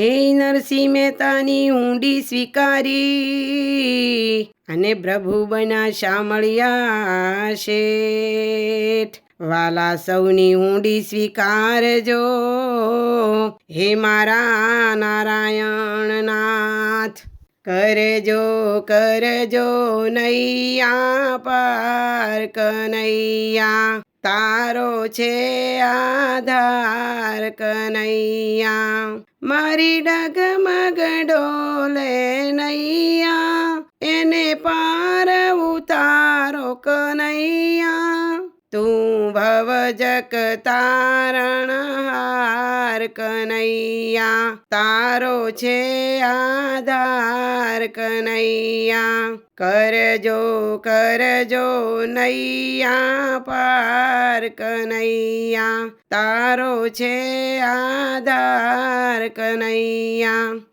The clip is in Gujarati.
હે નરસિંહ મહેતાની ઊંડી સ્વીકારી અને પ્રભુ બના શામળિયા શેઠ. વાલા સૌની ઊંડી સ્વીકારજો. હે મારા નારાયણ નાથ કરજો કરજો નૈયા પાર કનૈયા. તારો છે આધાર કનૈયા, મારી ડગમગ ડોલે નૈયા, એને પાર ઉતારો કનૈયા. તું ભવજક તારણ હાર કનૈયા, તારો છે આધાર કનૈયા. કરજો કરજો નૈયા, પાર કનૈયા. તારો છે આધાર કનૈયા.